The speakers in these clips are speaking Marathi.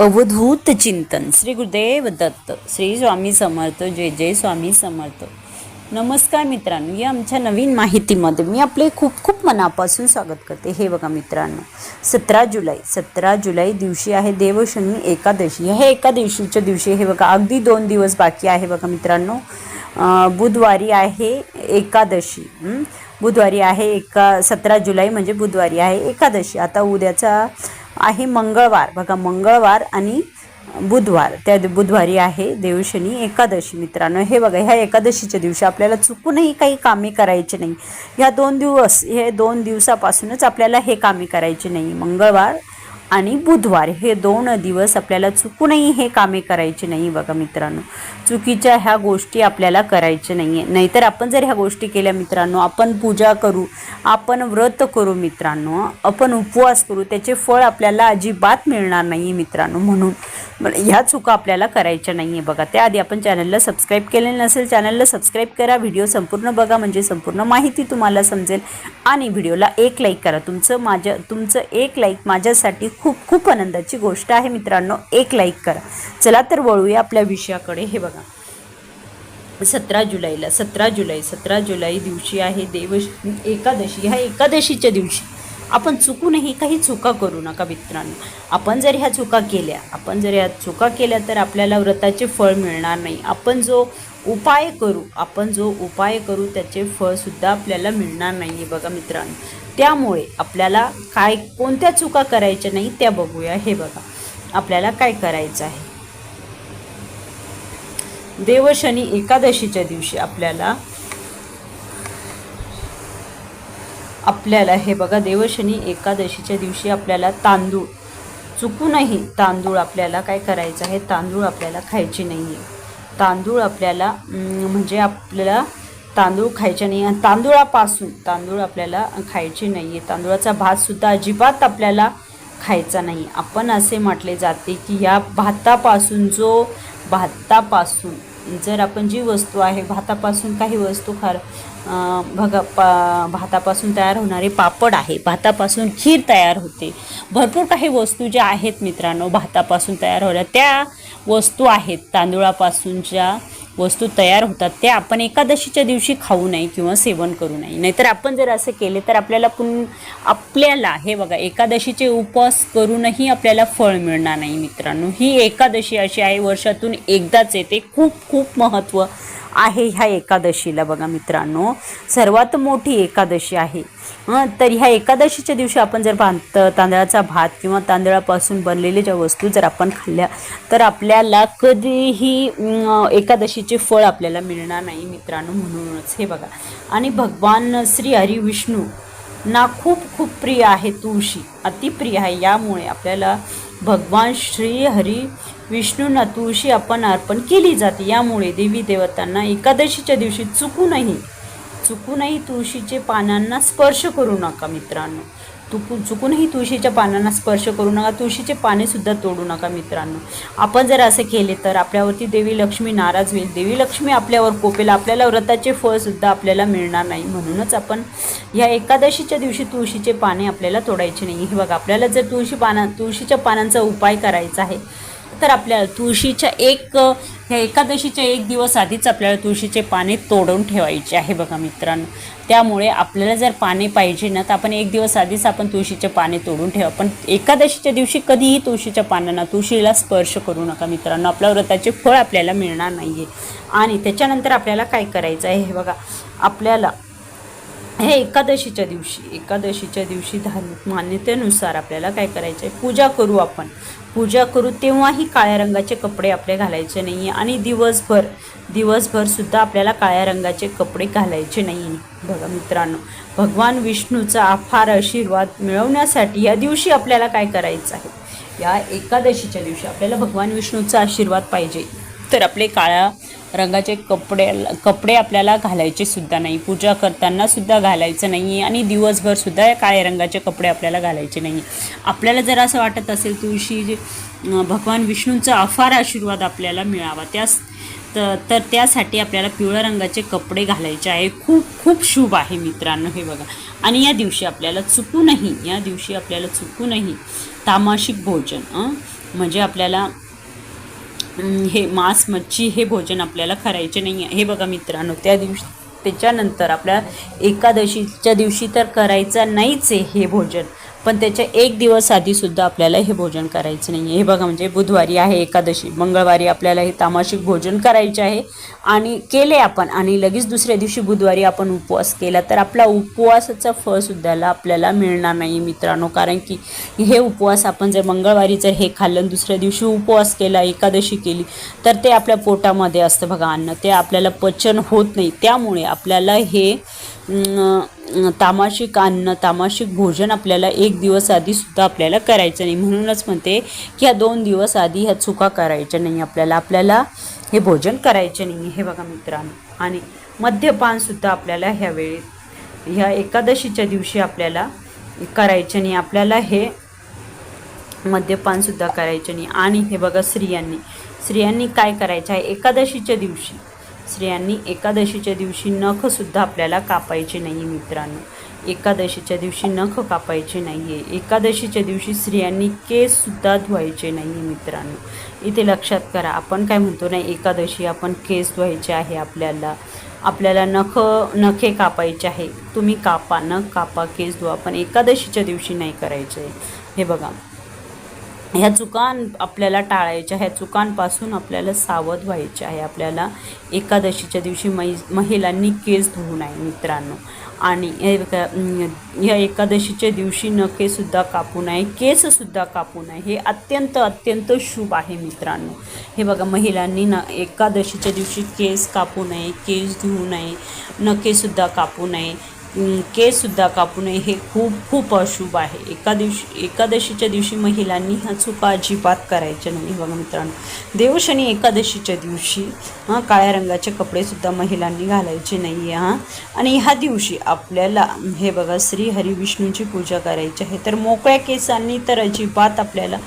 अवधूत चिंतन. श्री गुरुदेव दत्त श्री स्वामी समर्थ जय जय स्वामी समर्थ. नमस्कार मित्रांनो या आमच्या नवीन माहितीमध्ये मी आपले खूप खूप मनापासून स्वागत करते. हे बघा मित्रांनो सतरा जुलै सतरा जुलै दिवशी आहे देवशनी एकादशी. ह्या एकादशीच्या दिवशी हे बघा अगदी दोन दिवस बाकी आहे बघा मित्रांनो. बुधवारी आहे एकादशी. बुधवारी आहे एका सतरा जुलै म्हणजे बुधवारी आहे एकादशी. आता उद्याचा आहे मंगळवार. बघा मंगळवार आणि बुधवार. त्या बुधवारी आहे देवशनी एकादशी मित्रांनो. हे बघा ह्या एकादशीच्या दिवशी आपल्याला चुकूनही काही कामे करायचे नाही. ह्या दोन दिवस हे दोन दिवसापासूनच आपल्याला हे कामे करायचे नाही. मंगळवार आणि बुधवार हे दोन दिवस आपल्याला चुकूनही हे कामे करायचे नाही बघा मित्रांनो. चुकीच्या ह्या गोष्टी आपल्याला करायच्या नाही आहे नाहीतर आपण जर ह्या गोष्टी केल्या मित्रांनो आपण पूजा करू आपण व्रत करू मित्रांनो आपण उपवास करू त्याचे फळ आपल्याला अजिबात मिळणार नाही मित्रांनो म्हणून. ह्या चुका आपल्याला करायच्या नाही आहे बघा. त्याआधी आपण चॅनलला सबस्क्राईब केलेलं नसेल चॅनलला सबस्क्राईब करा. व्हिडिओ संपूर्ण बघा म्हणजे संपूर्ण माहिती तुम्हाला समजेल. आणि व्हिडिओला एक लाईक करा. तुमचं माझ्या तुमचं एक लाईक माझ्यासाठी खूप खूप आनंदाची गोष्ट आहे मित्रांनो. एक लाईक करा. चला तर वळूया आपल्या विषयाकडे. हे बघा. सतरा जुलैला सतरा जुलै सतरा जुलै दिवशी आहे देव एकादशी ह्या एकादशीच्या दिवशी. आपण चुकूनही काही चुका करू नका मित्रांनो. आपण जर ह्या चुका केल्या आपण जर ह्या चुका केल्या तर आपल्याला व्रताचे फळ मिळणार नाही. आपण जो उपाय करू आपण जो उपाय करू त्याचे फळसुद्धा आपल्याला मिळणार नाही आहे बघा मित्रांनो. त्यामुळे आपल्याला काय कोणत्या चुका करायच्या नाही त्या बघूया. हे बघा आपल्याला काय करायचं आहे? देवशनी एकादशीच्या दिवशी आपल्याला आपल्याला हे बघा देवशनी एकादशीच्या दिवशी आपल्याला तांदूळ. चुकूनही तांदूळ आपल्याला काय करायचं आहे? तांदूळ आपल्याला खायचे नाही आहे तांदूळ आपल्याला म्हणजे आपल्याला तांदूळ खायचे नाही आणि तांदूळापासून तांदूळ आपल्याला खायचे नाही आहे तांदूळाचा भातसुद्धा अजिबात आपल्याला खायचा नाही. आपण असे म्हटले जाते की या भातापासून जो भातापासून जर आपण जी वस्तू आहे भातापासून काही वस्तू खार भगा पा भातापासून तयार होणारे पापड आहे भातापासून खीर तयार होते. भरपूर काही वस्तू ज्या आहेत मित्रांनो भातापासून तयार होल्या त्या वस्तू आहेत तांदुळापासूनच्या वस्तू तयार होतात त्या आपण एकादशीच्या दिवशी खाऊ नये किंवा सेवन करू नये. नाहीतर आपण जर असं केले तर आपल्याला पुन आपल्याला हे बघा एकादशीचे उपवास करूनही आपल्याला फळ मिळणार नाही मित्रांनो. ही एकादशी अशी आहे वर्षातून एकदाच येते. खूप खूप महत्त्व आहे ह्या एकादशीला. बघा मित्रांनो सर्वात मोठी एकादशी आहे. तर ह्या एकादशीच्या दिवशी आपण जर भात तांदळाचा भात किंवा तांदळापासून बनलेल्या ज्या वस्तू जर आपण खाल्ल्या तर आपल्याला कधीही एकादशीचे फळ आपल्याला मिळणार नाही मित्रांनो म्हणूनच. हे बघा. आणि भगवान श्री हरी विष्णू ना खूप खूप प्रिय आहे तुळशी. अतिप्रिय आहे. यामुळे आपल्याला भगवान श्री हरी विष्णूंना तुळशी आपण अर्पण केली जाते. यामुळे देवी देवतांना एकादशीच्या दिवशी चुकूनही चुकूनही तुळशीचे पानांना स्पर्श करू नका मित्रांनो. तुकू चुकूनही तुळशीच्या पानांना स्पर्श करू नका तुळशीचे पानेसुद्धा तोडू नका मित्रांनो. आपण जर असे केले तर आपल्यावरती देवी लक्ष्मी नाराज होईल. देवी लक्ष्मी आपल्यावर कोपेल आपल्याला व्रताचे फळसुद्धा आपल्याला मिळणार नाही. म्हणूनच आपण ह्या एकादशीच्या दिवशी तुळशीचे पाने आपल्याला तोडायचे नाही. हे बघा आपल्याला जर तुळशी पाना तुळशीच्या पानांचा उपाय करायचा आहे तर आपल्याला तुळशीच्या एक ह्या एकादशीच्या एक दिवस आधीच आपल्याला तुळशीचे पाने तोडून ठेवायचे आहे बघा मित्रांनो. त्यामुळे आपल्याला जर पाने पाहिजे ना तर आपण एक दिवस आधीच आपण तुळशीचे पाने तोडून ठेवा. पण एकादशीच्या दिवशी कधीही तुळशीच्या पानांना तुळशीला स्पर्श करू नका मित्रांनो. आपल्या व्रताचे फळ आपल्याला मिळणार नाही आहे आणि त्याच्यानंतर आपल्याला काय करायचं आहे हे बघा. आपल्याला हे एकादशीच्या दिवशी एकादशीच्या दिवशी धार्मिक मान्यतेनुसार आपल्याला काय करायचं आहे पूजा करू आपण. पूजा करू तेव्हाही काळ्या रंगाचे कपडे आपले घालायचे नाही आहे आणि दिवसभर दिवसभर सुद्धा आपल्याला काळ्या रंगाचे कपडे घालायचे नाही आहे बघा मित्रांनो भगवान विष्णूचा अफार आशीर्वाद मिळवण्यासाठी या दिवशी आपल्याला काय करायचं आहे? या एकादशीच्या दिवशी आपल्याला भगवान विष्णूचा आशीर्वाद पाहिजे. तर आपले काळ्या रंगाचे कपडे कपडे आपल्याला घालायचे सुद्धा नाही. पूजा करताना सुद्धा घालायचं नाही आहे आणि दिवसभर सुद्धा काळ्या रंगाचे कपडे आपल्याला घालायचे नाही. आपल्याला जर असं वाटत असेल तुळशी भगवान विष्णूंचा अफार आशीर्वाद आपल्याला मिळावा त्यास तर तर त्यासाठी आपल्याला पिवळ्या रंगाचे कपडे घालायचे आहे. खूप खूप शुभ आहे मित्रांनो हे बघा. आणि या दिवशी आपल्याला चुकूनही या दिवशी आपल्याला चुकूनही तामाशिक भोजन म्हणजे आपल्याला हे मांस मच्छी हे भोजन आपल्याला करायचे नाही आहे हे बघा मित्रांनो त्या दिवशी त्याच्यानंतर आपल्या एकादशीच्या दिवशी तर करायचं नाहीच आहे हे भोजन. पण त्याच्या एक दिवस आधीसुद्धा आपल्याला हे भोजन करायचं नाही आहे हे बघा म्हणजे बुधवारी आहे एकादशी. मंगळवारी आपल्याला हे तामाशिक भोजन करायचे आहे. आणि केले आपण. आणि लगेच दुसऱ्या दिवशी बुधवारी आपण उपवास केला तर आपला उपवासाचं फळसुद्धा आपल्याला मिळणार नाही मित्रांनो. कारण की हे उपवास आपण जर मंगळवारी जर हे खाल्लं दुसऱ्या दिवशी उपवास केला एकादशी केली तर ते आपल्या पोटामध्ये असतं बघा अन्न. ते आपल्याला पचन होत नाही. त्यामुळे आपल्याला हे तामाशिक अन्न तामाशिक भोजन आपल्याला एक दिवस आधी सुद्धा आपल्याला करायचं नाही. म्हणूनच म्हणते की ह्या दोन दिवस आधी ह्या चुका करायच्या नाही. आपल्याला आपल्याला हे भोजन करायचे नाही. हे बघा मित्रांनो. आणि मद्यपानसुद्धा आपल्याला ह्या वेळेत ह्या एकादशीच्या दिवशी आपल्याला करायचे नाही. आपल्याला हे मद्यपानसुद्धा करायचे नाही. आणि हे बघा स्त्रियांनी स्त्रियांनी काय करायचं? आहे एकादशीच्या दिवशी स्त्रियांनी एकादशीच्या दिवशी नखसुद्धा आपल्याला कापायचे नाही मित्रांनो. एकादशीच्या दिवशी नख कापायचे नाही आहे एकादशीच्या दिवशी स्त्रियांनी केससुद्धा धुवायचे नाही मित्रांनो. इथे लक्षात करा आपण काय म्हणतो ना एकादशी आपण केस धुवायचे आहे आपल्याला. आपल्याला नख नखे कापायचे आहे. तुम्ही कापा नख कापा केस धुवा पण एकादशीच्या दिवशी नाही करायचे. हे बघा. ह्या चुकां आपल्याला टाळायच्या ह्या चुकांपासून आपल्याला सावध व्हायचे आहे. आपल्याला एकादशीच्या दिवशी मै महिलांनी केस धुवू नये मित्रांनो. आणि ह्या एकादशीच्या दिवशी नखेसुद्धा कापू नये केससुद्धा कापू नये. हे अत्यंत अत्यंत शुभ आहे मित्रांनो. हे बघा महिलांनी न एकादशीच्या दिवशी केस कापू नये केस धुवू नये नखेसुद्धा कापू नये. केससुद्धा कापू नये हे खूप खूप अशुभ आहे. एका दिवशी एकादशीच्या दिवशी महिलांनी ह्या चुका अजिबात करायच्या नाही बघा मित्रांनो. देवशनी एकादशीच्या दिवशी हां काळ्या रंगाचे कपडेसुद्धा महिलांनी घालायचे नाही आहे हां. आणि ह्या दिवशी आपल्याला हे बघा श्री हरीविष्णूंची पूजा करायची आहे. तर मोकळ्या केसांनी तर अजिबात आपल्याला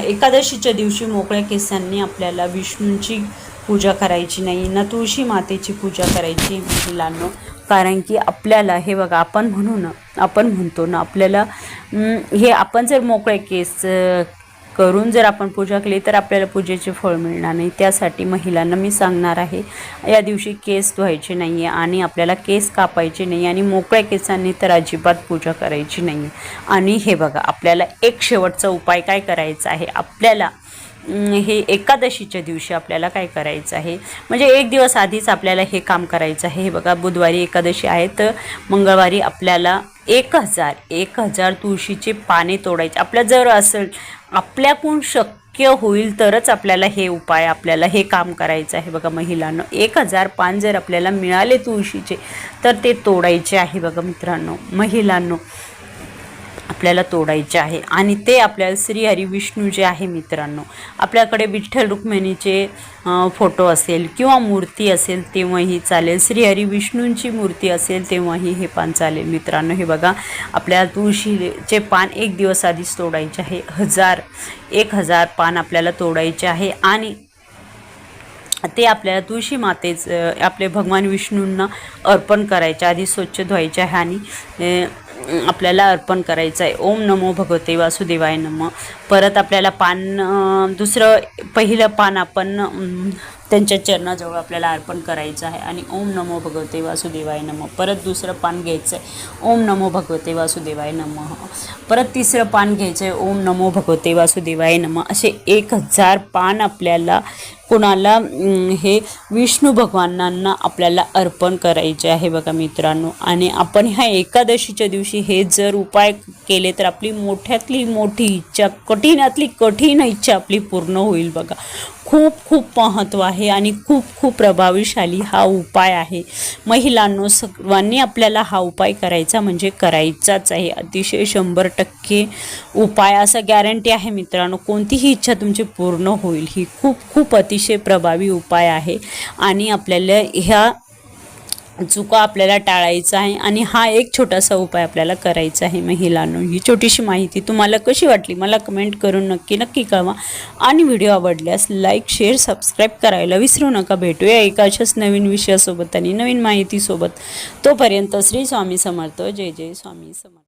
एकादशीच्या दिवशी मोकळ्या केसांनी आपल्याला विष्णूंची पूजा करायची नाही ना तुळशी मातेची पूजा करायची महिलांनो. कारण की आपल्याला हे बघा आपण म्हणू ना आपण म्हणतो ना आपल्याला हे आपण जर मोकळे केस करून जर आपण पूजा केली तर आपल्याला पूजेचे फळ मिळणार नाही. त्यासाठी महिलांना मी सांगणार आहे या दिवशी केस धुवायचे नाही आहे आणि आपल्याला केस कापायचे नाही आणि मोकळ्या केसांनी तर अजिबात पूजा करायची नाही आहे आणि हे बघा आपल्याला एक शेवटचा उपाय काय करायचा आहे? आपल्याला हे एकादशीच्या दिवशी आपल्याला काय करायचं आहे? म्हणजे एक दिवस आधीच आपल्याला हे काम करायचं आहे. हे बघा बुधवारी एकादशी आहे तर मंगळवारी आपल्याला एक हजार एक हजार तुळशीचे पाने तोडायचे. आपल्या जर असेल आपल्याकडून शक्य होईल तरच आपल्याला हे उपाय आपल्याला हे काम करायचं आहे. बघा महिलांनो एक हजार पान जर आपल्याला मिळाले तुळशीचे तर ते तोडायचे आहे बघा मित्रांनो महिलांनो. आपल्याला तोडायचे आहे. आणि ते आपल्याला श्री हरी विष्णू जे आहे मित्रांनो आपल्याकडे विठ्ठल रुक्मिणीचे फोटो असेल किंवा मूर्ती असेल तेव्हाही चालेल. श्री हरी विष्णूंची मूर्ती असेल तेव्हाही हे पान चालेल. मित्रांनो हे बघा आपल्याला तुळशीचे पान एक दिवस आधीच तोडायचे आहे. हजार एक हजार पान आपल्याला तोडायचे आहे. आणि ते आपल्याला तुळशी मातेच आपले भगवान विष्णूंना अर्पण करायचे आधी स्वच्छ धुवायचे आहे. आणि आपल्याला अर्पण करायचं आहे ओम नमो भगवते वासुदेवाय नम. परत आपल्याला पान दुसरं पहिलं पान आपण त्यांच्या चरणाजवळ आपल्याला अर्पण करायचं आहे. आणि ओम नमो भगवते वासुदेवाय नम. परत दुसरं पान घ्यायचं आहे ओम नमो भगवते वासुदेवाय नम. परत तिसरं पान घ्यायचं आहे ओम नमो भगवते वासुदेवाय नम. असे एक हजार पान आपल्याला कोणाला हे विष्णू भगवानांना आपल्याला अर्पण करायचे आहे बघा मित्रांनो. आणि आपण ह्या एकादशीच्या दिवशी हे जर उपाय केले तर आपली मोठ्यातली मोठी इच्छा कठीणातली कठीण इच्छा आपली पूर्ण होईल बघा. खूप खूप महत्त्व आहे आणि खूप खूप प्रभावीशाली हा उपाय आहे. महिलांनो सर्वांनी आपल्याला हा उपाय करायचा म्हणजे करायचाच आहे. अतिशय शंभर टक्के उपाय असा गॅरंटी आहे मित्रांनो. कोणतीही इच्छा तुमची पूर्ण होईल. ही खूप खूप अतिशय प्रभावी उपाय आहे. आणि आपल्याला ह्या चुका आपल्याला टाळायचा आहे आणि हा एक छोटासा उपाय आपल्याला करायचा आहे महिलांनो. ही छोटीशी माहिती तुम्हाला कशी वाटली मला कमेंट करून नक्की नक्की कळवा. आणि व्हिडिओ आवडल्यास लाईक शेअर सबस्क्राईब करायला विसरू नका. भेटूया एका अशाच नवीन विषयासोबत आणि नवीन माहितीसोबत. तोपर्यंत श्री स्वामी समर्थ. जय जय स्वामी समर्थ.